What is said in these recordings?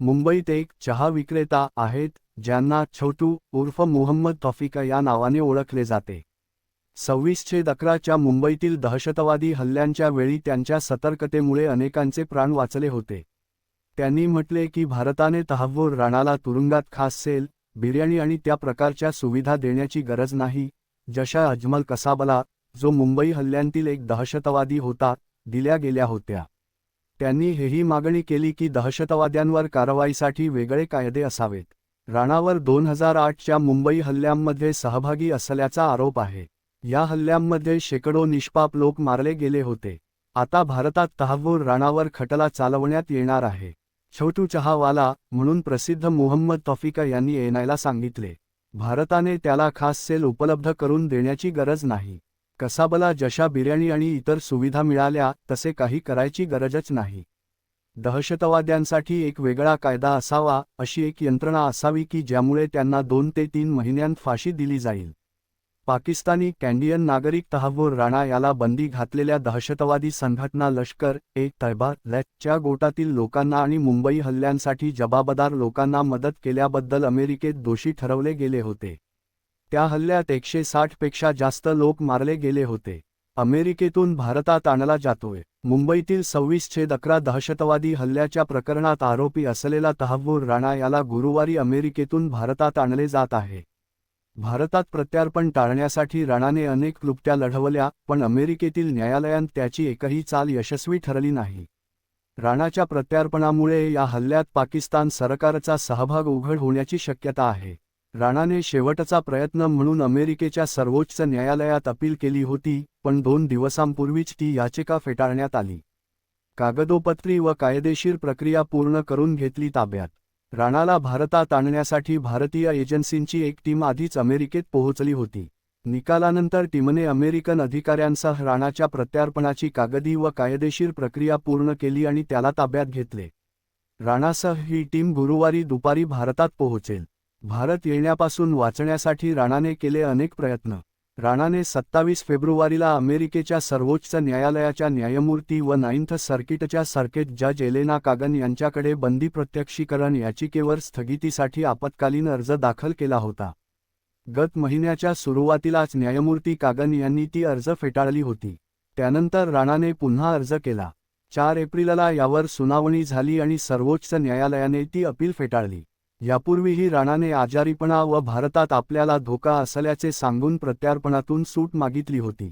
मुंबईत एक चहा विक्रेता आहेत ज्यांना छोटू उर्फ मुहम्मद तौफिका या नावाने ओळखले जाते. सव्वीस छेद अकराच्या मुंबईतील दहशतवादी हल्ल्यांच्या वेळी त्यांच्या सतर्कतेमुळे अनेकांचे प्राण वाचले होते. त्यांनी म्हटले की भारताने तहाव्वूर राणाला तुरुंगात खास सेल बिर्याणी आणि त्या प्रकारच्या सुविधा देण्याची गरज नाही जशा अजमल कसाबला जो मुंबई हल्ल्यांतील एक दहशतवादी होता दिल्या गेल्या होत्या. त्यांनी हेही मागणी केली की दहशतवाद्यांवर कारवाईसाठी वेगळे कायदे असावेत. राणावर दोन हजार आठच्या मुंबई हल्ल्यांमध्ये सहभागी असल्याचा आरोप आहे. या हल्ल्यांमध्ये शेकडो निष्पाप लोक मारले गेले होते. आता भारतात तहावूर राणावर खटला चालवण्यात येणार आहे. छोटू चहावाला म्हणून प्रसिद्ध मुहम्मद तौफिका यांनी एनआयला सांगितले. भारताने त्याला खास सेल उपलब्ध करून देण्याची गरज नाही. कसाबला जशा बिर्याणी आणि इतर सुविधा मिळाल्या तसे काही करायची गरजच नाही. दहशतवाद्यांसाठी एक वेगळा कायदा असावा अशी एक यंत्रणा असावी की ज्यामुळे त्यांना दोन ते तीन महिन्यांत फाशी दिली जाईल. पाकिस्तानी कॅन्डियन नागरिक तहव्वूर राणा याला बंदी घातलेल्या दहशतवादी संघटना लष्कर ए तैबा लॅच्या गोटातील लोकांना आणि मुंबई हल्ल्यांसाठी जबाबदार लोकांना मदत केल्याबद्दल अमेरिकेत दोषी ठरवले गेले होते. त्या हल्ल्यात एकशे पेक्षा जास्त लोक मारले गेले होते. अमेरिकेतून भारतात आणला जातोय. मुंबईतील सव्वीस छेद अकरा दहशतवादी हल्ल्याच्या प्रकरणात आरोपी असलेला तहव्वूर राणा याला गुरुवारी अमेरिकेतून भारतात आणले जात आहे. भारतात प्रत्यार्पण टाळण्यासाठी राणाने अनेक क्लुप्त्या लढवल्या पण अमेरिकेतील न्यायालयात त्याची एकही चाल यशस्वी ठरली नाही. राणाच्या प्रत्यार्पणामुळे या हल्ल्यात पाकिस्तान सरकारचा सहभाग उघड होण्याची शक्यता आहे. राणाने शेवटचा प्रयत्न म्हणून अमेरिकेच्या सर्वोच्च न्यायालयात अपील केली होती पण दोन दिवसांपूर्वीच ती याचिका फेटाळण्यात आली. कागदोपत्री व कायदेशीर प्रक्रिया पूर्ण करून घेतली ताब्यात. राणाला भारतात आणण्यासाठी भारतीय एजन्सींची एक टीम आधीच अमेरिकेत पोहोचली होती. निकालानंतर टीमने अमेरिकन अधिकाऱ्यांसह राणाच्या प्रत्यार्पणाची कागदी व कायदेशीर प्रक्रिया पूर्ण केली आणि त्याला ताब्यात घेतले. राणासह ही टीम गुरुवारी दुपारी भारतात पोहोचेल. भारत येण्यापासून वाचण्यासाठी राणाने केले अनेक प्रयत्न. राणाने सत्तावीस फेब्रुवारीला अमेरिकेच्या सर्वोच्च न्यायालयाच्या न्यायमूर्ती व नाईन्थ सर्किटच्या सर्किट जज एलेना कागन यांच्याकडे बंदी प्रत्यक्षीकरण याचिकेवर स्थगितीसाठी आपत्कालीन अर्ज दाखल केला होता. गत महिन्याच्या सुरुवातीलाच न्यायमूर्ती कागन यांनी ती अर्ज फेटाळली होती. त्यानंतर राणाने पुन्हा अर्ज केला. चार एप्रिलला यावर सुनावणी झाली आणि सर्वोच्च न्यायालयाने ती अपील फेटाळली. यापूर्वीही राणाने आजारीपणा व भारतात आपल्याला धोका असल्याचे सांगून प्रत्यार्पणातून सूट मागितली होती.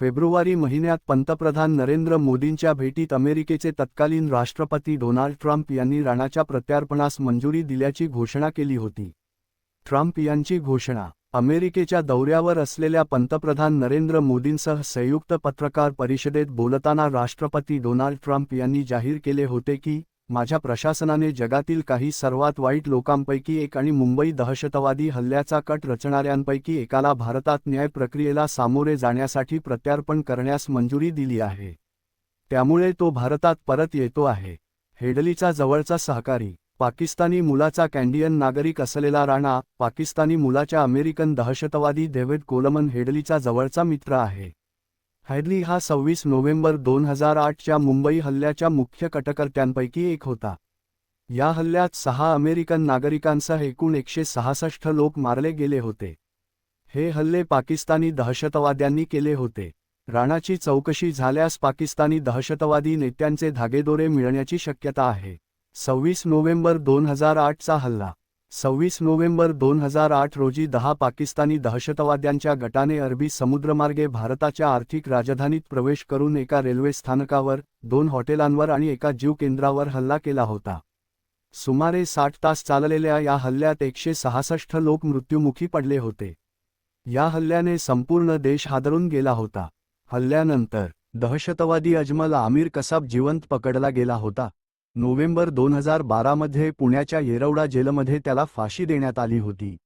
फेब्रुवारी महिन्यात पंतप्रधान नरेंद्र मोदींच्या भेटीत अमेरिकेचे तत्कालीन राष्ट्रपती डोनाल्ड ट्रम्प यांनी राणाच्या प्रत्यार्पणास मंजुरी दिल्याची घोषणा केली होती. ट्रम्प यांची घोषणा अमेरिकेच्या दौऱ्यावर असलेल्या पंतप्रधान नरेंद्र मोदींसह संयुक्त पत्रकार परिषदेत बोलताना राष्ट्रपती डोनाल्ड ट्रम्प यांनी जाहीर केले होते की माझ्या प्रशासनाने जगातील काही सर्वात वाईट लोकांपैकी एक आणि मुंबई दहशतवादी हल्ल्याचा कट रचणाऱ्यांपैकी एकाला भारतात न्याय प्रक्रियेला सामोरे जाण्यासाठी प्रत्यार्पण करण्यास मंजुरी दिली आहे. त्यामुळे तो भारतात परत येतो आहे. हेडलीचा जवळचा सहकारी पाकिस्तानी मुलाचा कॅन्डियन नागरिक असलेला राणा पाकिस्तानी मुलाच्या अमेरिकन दहशतवादी डेव्हिड कोलमन हेडलीचा जवळचा मित्र आहे. हैदली हा सव्वीस नोव्हेंबर दोन हजार आठच्या मुंबई हल्ल्याच्या मुख्य कटकर्त्यांपैकी एक होता. या हल्ल्यात सहा अमेरिकन नागरिकांसह एकूण एकशे सहासष्ट लोक मारले गेले होते. हे हल्ले पाकिस्तानी दहशतवाद्यांनी केले होते. राणाची चौकशी झाल्यास पाकिस्तानी दहशतवादी नेत्यांचे धागेदोरे मिळण्याची शक्यता आहे. सव्वीस नोव्हेंबर दोन हजार आठचा हल्ला सव्वीस नोव्हेंबर दोन हजार आठ रोजी दहा पाकिस्तानी दहशतवाद्यांच्या गटाने अरबी समुद्रमार्गे भारताच्या आर्थिक राजधानीत प्रवेश करून एका रेल्वे स्थानकावर दोन हॉटेलांवर आणि एका जीव केंद्रावर हल्ला केला होता. सुमारे साठ तास चाललेल्या या हल्ल्यात एकशे सहासष्ट लोक मृत्युमुखी पडले होते. या हल्ल्याने संपूर्ण देश हादरून गेला होता. हल्ल्यानंतर दहशतवादी अजमल आमिर कसाब जिवंत पकडला गेला होता. नोव्हेंबर दोन हजार बारामध्ये पुण्याच्या येरवडा जेलमध्ये त्याला फाशी देण्यात आली होती.